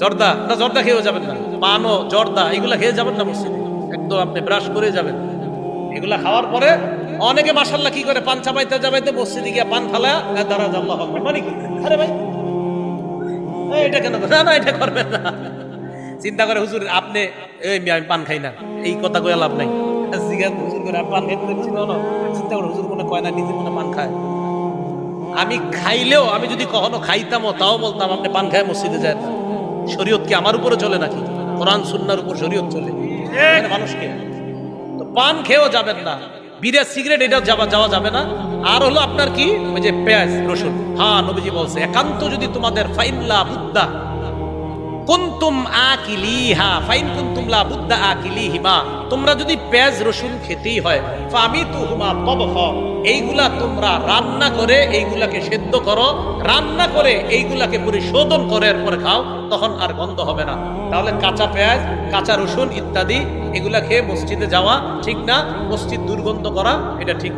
জর্দা না জর্দা খেয়েও যাবেন না। জর্দা খেয়ে যাবেন না মসজিদে। একদম আপনি ব্রাশ করে যাবেন। খাওয়ার পরে অনেকে মাসাল্লাহ কি করে? পান চাপাইতে যাবাইতে মসজিদে গিয়া পান ফালা আকবার। মানে কি? আরে ভাই এটা কেন? না না এটা করবেন না। চিন্তা করে হুজুর আপনি এই আমি পান খাই না। এই কথা কয়ে লাভ নাই। জিজ্ঞাসা হুজুর করে পান না, না। চিন্তা করে হুজুর মনে কয় না নিজে মনে পান খায়। আমি খাইলেও আমি যদি কখনো খাইতামও তাও বলতাম আপনি পান খায় মসজিদে যায় শরীয়ত কি আমার উপরে চলে নাকি? কোরআন সুন্নার উপর শরীয়ত চলে। মানুষকে। তো পান খেয়েও যাবেন না। বিড়া সিগারেট এটা যাওয়া যাওয়া যাবে না। আর হলো আপনার কি? ওই যে পেঁয়াজ রসুন। হ্যাঁ নবীজি বলছে একান্ত যদি তোমাদের ফাইনলা বুদ্ধা কুন্তুম আকিলিহা, ফাইন কুন্তুম লা বুদ্ধা আকিলিহিমা। তোমরা যদি পেঁয়াজ, রসুন খেতেই হয় ফামি তবখ। এইগুলা তোমরা রান্না করে, এইগুলাকে সেদ্ধ করো। রান্না করে, এইগুলাকে পরিশোধন করে, এরপরে খাও, তখন আর গন্ধ হবে না। তাহলে কাঁচা পেঁয়াজ, কাঁচা রসুন ইত্যাদি, এগুলা খেয়ে মসজিদে যাওয়া ঠিক না? মসজিদ দুর্গন্ধ করা, এটা ঠিক